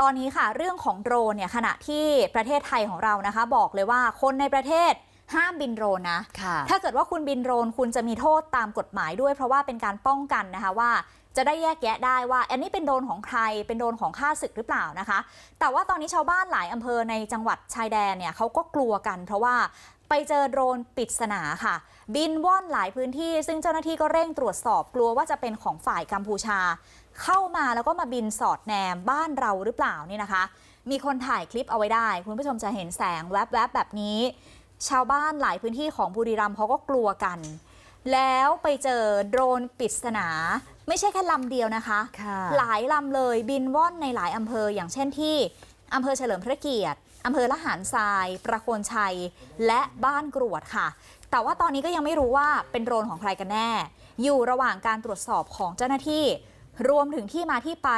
ตอนนี้ค่ะเรื่องของโดรนเนี่ยขณะที่ประเทศไทยของเรานะคะ บอกเลยว่าคนในประเทศห้ามบินโดรนนะค่ะถ้าเกิดว่าคุณบินโดรนคุณจะมีโทษตามกฎหมายด้วย เพราะว่าเป็นการป้องกันนะคะว่า จะได้แยกแยะได้ว่า อันนี้เป็นโดนของใครเป็นโดนของข้าศึกหรือเปล่านะคะ แต่ว่าตอนนี้ชาวบ้านหลายอำเภอในจังหวัดชายแดนเนี่ยเขาก็กลัวกัน เพราะว่าไปเจอโดรนปริศนาค่ะ บินว่อนหลายพื้นที่ ซึ่งเจ้าหน้าที่ก็เร่งตรวจสอบกลัวว่าจะเป็นของฝ่ายกัมพูชา เข้ามาแล้วก็มาบินสอดแนมบ้านเราหรือเปล่านี่นะคะ มีคนถ่ายคลิปเอาไว้ได้ คุณผู้ชมจะเห็นแสงแวบๆแบบนี้ ชาวบ้านหลายพื้นที่ของบุรีรัมย์เขาก็กลัวกัน แล้วไปเจอโดรนปริศนา ไม่ใช่แค่ลำเดียวนะคะค่ะหลายลำเลยบินว่อนในหลายอำเภออย่างเช่นที่อำเภอเฉลิมพระเกียรติอำเภอละหารทราย ประโคนชัย และบ้านกรวดค่ะ แต่ว่าตอนนี้ก็ยังไม่รู้ว่าเป็นโดรนของใครกันแน่ อยู่ระหว่างการตรวจสอบของเจ้าหน้าที่ รวมถึงที่มาที่ไป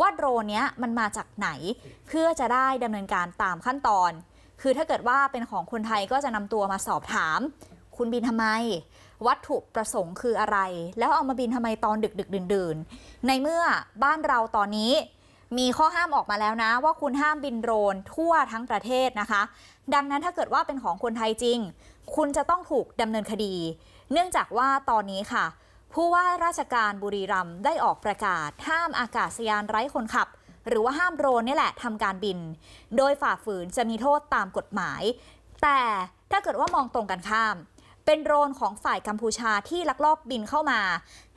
ว่าโดรนเนี้ยมันมาจากไหน เพื่อจะได้ดำเนินการตามขั้นตอน คือถ้าเกิดว่าเป็นของคนไทยก็จะนำตัวมาสอบถาม คุณบินทำไม วัตถุประสงค์คืออะไร แล้วเอามาบินทำไมตอนดึกดึกดื่นดื่นๆในเมื่อบ้านเราตอนนี้มีข้อห้ามออกมาแล้วนะ ว่าคุณห้ามบินโดรนทั่วทั้งประเทศนะคะ ดังนั้นถ้าเกิดว่าเป็นของคนไทยจริง คุณจะต้องถูกดำเนินคดี เนื่องจากว่าตอนนี้ค่ะ ผู้ว่าราชการบุรีรัมย์ได้ออกประกาศ ห้ามอากาศยานไร้คนขับ หรือว่าห้ามโดรนนี่แหละทำการบิน โดยฝ่าฝืนจะมีโทษตามกฎหมาย แต่ถ้าเกิดว่ามองตรงกันข้าม เป็นโดรนของฝ่ายกัมพูชาที่ลักลอบบินเข้ามา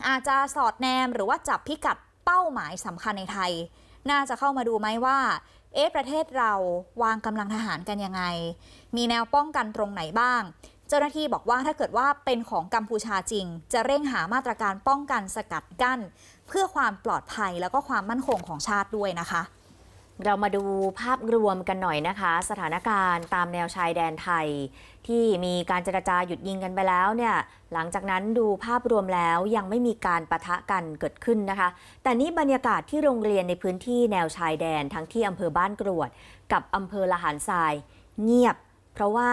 อาจจะสอดแนมหรือว่าจับพิกัดเป้าหมายสำคัญในไทย น่าจะเข้ามาดูไหมว่าเอ๊ะประเทศเราวางกำลังทหารกันยังไง มีแนวป้องกันตรงไหนบ้าง เจ้าหน้าที่บอกว่าถ้าเกิดว่าเป็นของกัมพูชาจริง จะเร่งหามาตรการป้องกันสกัดกั้น เพื่อความปลอดภัยแล้วก็ความมั่นคงของชาติด้วยนะคะ เรามาดูภาพรวมกันหน่อยนะคะ สถานการณ์ตามแนวชายแดนไทย ที่มีการเจรจาหยุดยิงกันไปแล้วเนี่ยหลังจากนั้นดูภาพรวมแล้วยังไม่มีการปะทะกันเกิดขึ้นนะคะ แต่นี่บรรยากาศที่โรงเรียนในพื้นที่แนวชายแดนทั้งที่อำเภอบ้านกรวด กับอำเภอละหารทราย เงียบ เพราะว่า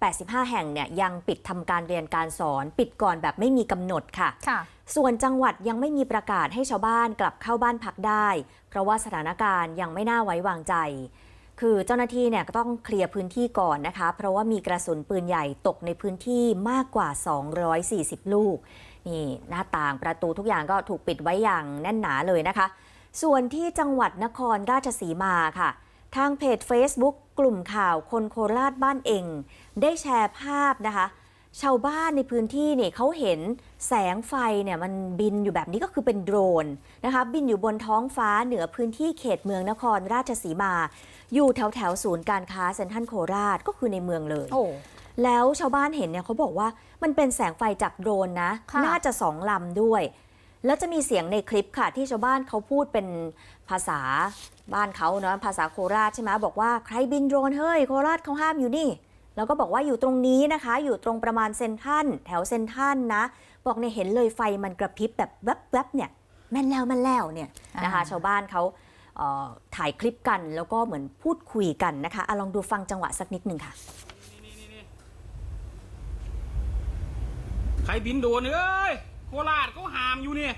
85 แห่งเนี่ยยังปิดทำการเรียนการสอน ปิดก่อนแบบไม่มีกำหนดค่ะค่ะส่วนจังหวัดยังไม่มีประกาศให้ชาวบ้านกลับเข้าบ้านพักได้ เพราะว่าสถานการณ์ยังไม่น่าไว้วางใจ คือเจ้าหน้าที่เนี่ยก็ต้องเคลียร์พื้นที่ก่อนนะคะ เพราะว่ามีกระสุนปืนใหญ่ตกในพื้นที่มากกว่า 240 ลูก นี่หน้าต่างประตูทุกอย่างก็ถูกปิดไว้อย่างแน่นหนาเลยนะคะ ส่วนที่จังหวัดนครราชสีมาค่ะ ทางเพจ Facebook กลุ่มข่าวคนโคราชบ้านเอง ได้แชร์ภาพนะคะ ชาวบ้านในพื้นที่เนี่ยเขาเห็นแสงไฟเนี่ยมันบินอยู่แบบนี้ก็คือเป็นโดรนนะคะบินอยู่บนท้องฟ้าเหนือพื้นที่เขตเมืองนครราชสีมา อยู่แถวแถวๆศูนย์การค้าเซ็นทรัลโคราชก็คือในเมืองเลยโอ้แล้วชาวบ้านเห็นเนี่ยเขาบอกว่ามันเป็นแสงไฟจากโดรนนะค่ะน่าจะสองลำด้วย แล้วจะมีเสียงในคลิปค่ะ ที่ชาวบ้านเขาพูดเป็นภาษาบ้านเขาเนาะภาษาโคราชใช่ไหมบอกว่าใครบินโดรนเฮ้ยโคราชเขาห้ามอยู่นี่ แล้วก็บอกว่าอยู่ตรงนี้นะคะ อยู่ตรงประมาณเซนทรันแถวเซนทรันนะ บอกเนี่ยเห็นเลยไฟมันกระพริบแบบแวบๆเนี่ยแม่นแล้วแม่นแล้วเนี่ยนะคะอ่าชาวบ้านเขาเอ่อถ่ายคลิปกันแล้วก็เหมือนพูดคุยกันนะคะอะลองดูฟังจังหวะสักนิดหนึ่งค่ะใครบินโดรนเอ้ย โคราชเขาหามอยู่นี่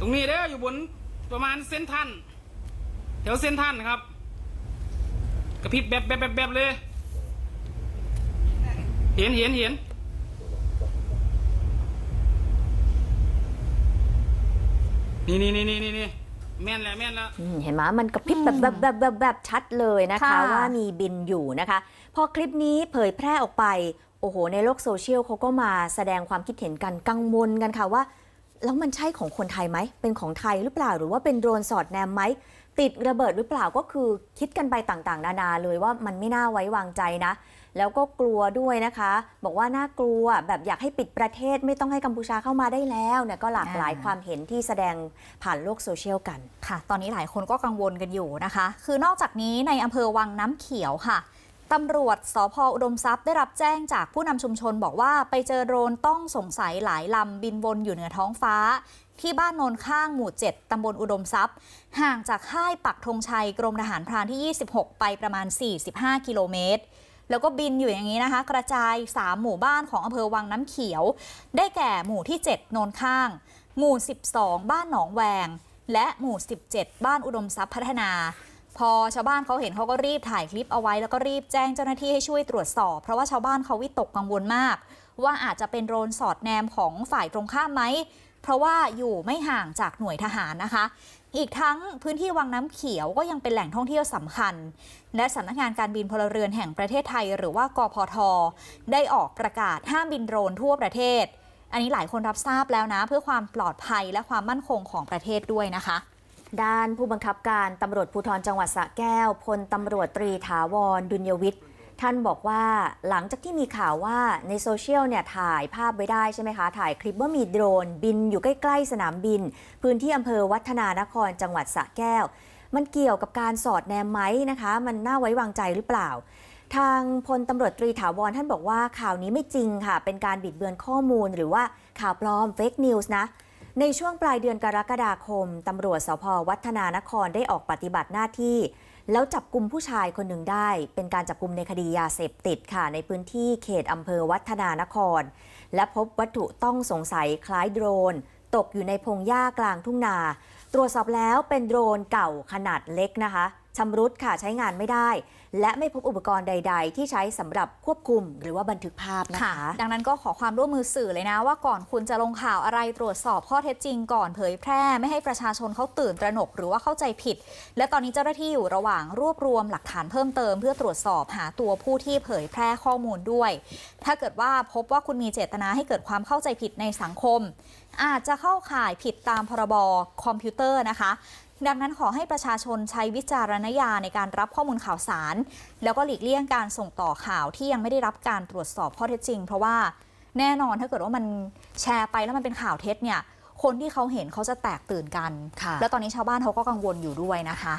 ตรงนี้เด้ออยู่บนประมาณเส้นทันแถวเส้นทันครับ กระพริบแบบแบบแบบแบบเลย เห็นเห็นเห็นนี่นี่นี่นี่นี่นี่แม่นแล้วแม่นแล้วอืมเห็นไหมมันกระพริบแบบแบบแบบแบบแบบชัดเลยนะคะ ค่ะ ว่ามีบินอยู่นะคะ พอคลิปนี้เผยแพร่ออกไป โอ้โห ในโลกโซเชียลเขาก็มาแสดงความคิดเห็นกันกังวลกันค่ะว่า แล้วมันใช่ของคนไทยไหม เป็นของไทยหรือเปล่า หรือว่าเป็นโดรนสอดแนมไหม ติดระเบิดหรือเปล่าก็คือคิดกันไปต่างๆ นานาเลยว่ามันไม่น่าไว้วางใจนะ แล้วก็กลัวด้วยนะคะ บอกว่าน่ากลัวแบบอยากให้ปิดประเทศไม่ต้องให้กัมพูชาเข้ามาได้แล้วเนี่ยก็หลากหลายความเห็นที่แสดงผ่านโลกโซเชียลกันค่ะ ตอนนี้หลายคนก็กังวลกันอยู่นะคะ คือนอกจากนี้ในอำเภอวังน้ำเขียวค่ะ ตำรวจสพอุดมทรัพย์ได้รับแจ้งจากผู้นำชุมชนบอกว่าไปเจอโดรนต้องสงสัยหลายลำบินวนอยู่เหนือท้องฟ้า ที่บ้านโนนข้างหมู่ 7 ตำบลอุดมทรัพย์ ห่างจากค่ายปักธงชัยกรมทหารพรานที่ 26 ไปประมาณ 45 กิโลเมตรแล้วก็บินอยู่อย่างนี้นะคะ กระจาย 3 หมู่บ้านของอำเภอวังน้ำเขียว ได้แก่หมู่ที่ 7 โนนข้าง หมู่ 12 บ้านหนองแวง และหมู่ 17 บ้านอุดมทรัพย์พัฒนา พอชาวบ้านเขาเห็นเขาก็รีบถ่ายคลิปเอาไว้ แล้วก็รีบแจ้งเจ้าหน้าที่ให้ช่วยตรวจสอบ เพราะว่าชาวบ้านเขาวิตกกังวลมาก ว่าอาจจะเป็นโดรนสอดแนมของฝ่ายตรงข้ามไหมเพราะว่าอยู่ไม่ห่างจากหน่วยทหารนะคะ อีกทั้งพื้นที่วังน้ำเขียวก็ยังเป็นแหล่งท่องเที่ยวสำคัญ และสำนักงานการบินพลเรือนแห่งประเทศไทย หรือว่ากพท ได้ออกประกาศห้ามบินโดรนทั่วประเทศ อันนี้หลายคนรับทราบแล้วนะ เพื่อความปลอดภัยและความมั่นคงของประเทศด้วยนะคะ ด้านผู้บังคับการตำรวจภูธรจังหวัดสระแก้วพลตำรวจตรีถาวรดุลยวิทย์ท่านบอกว่าหลังจากที่มีข่าวว่าในโซเชียลเนี่ยถ่ายภาพไว้ได้ใช่ไหมคะ ถ่ายคลิปว่ามีโดรน บินอยู่ใกล้ ๆ สนามบิน พื้นที่อำเภอวัฒนานครจังหวัดสระแก้ว มันเกี่ยวกับการสอดแนมไหมนะคะ มันน่าไว้วางใจหรือเปล่า ทางพลตำรวจตรีถาวรท่านบอกว่าข่าวนี้ไม่จริงค่ะ เป็นการบิดเบือนข้อมูลหรือว่าข่าวปลอมเฟกนิวส์นะ ในช่วงปลายเดือนกรกฎาคม ตำรวจสพวัฒนานครได้ออกปฏิบัติหน้าที่ แล้วจับกลุ่มผู้ชายคนหนึ่งได้ เป็นการจับกลุ่มในคดียาเสพติดค่ะ ในพื้นที่เขตอำเภอวัฒนานคร และพบวัตถุต้องสงสัยคล้ายโดรน ตกอยู่ในพงหญ้ากลางทุ่งนา ตรวจสอบแล้วเป็นโดรนเก่าขนาดเล็กนะคะ ชำรุดค่ะใช้งานไม่ได้ และไม่พบอุปกรณ์ใด ๆ ที่ใช้สำหรับควบคุมหรือว่าบันทึกภาพนะคะ ดังนั้นก็ขอความร่วมมือสื่อเลยนะ ว่าก่อนคุณจะลงข่าวอะไรตรวจสอบข้อเท็จจริงก่อนเผยแพร่ ไม่ให้ประชาชนเขาตื่นตระหนกหรือว่าเข้าใจผิด และตอนนี้เจ้าหน้าที่อยู่ระหว่างรวบรวมหลักฐานเพิ่มเติม เพื่อตรวจสอบหาตัวผู้ที่เผยแพร่ข้อมูลด้วย ถ้าเกิดว่าพบว่าคุณมีเจตนาให้เกิดความเข้าใจผิดในสังคม อาจจะเข้าข่ายผิดตามพรบคอมพิวเตอร์นะคะ ดังนั้นขอให้ประชาชนใช้วิจารณญาณในการรับข้อมูลข่าวสาร แล้วก็หลีกเลี่ยงการส่งต่อข่าวที่ยังไม่ได้รับการตรวจสอบข้อเท็จจริง เพราะว่าแน่นอนถ้าเกิดว่ามันแชร์ไปแล้วมันเป็นข่าวเท็จเนี่ยคนที่เขาเห็นเขาจะแตกตื่นกันค่ะแล้วตอนนี้ชาวบ้านเขาก็กังวลอยู่ด้วยนะคะ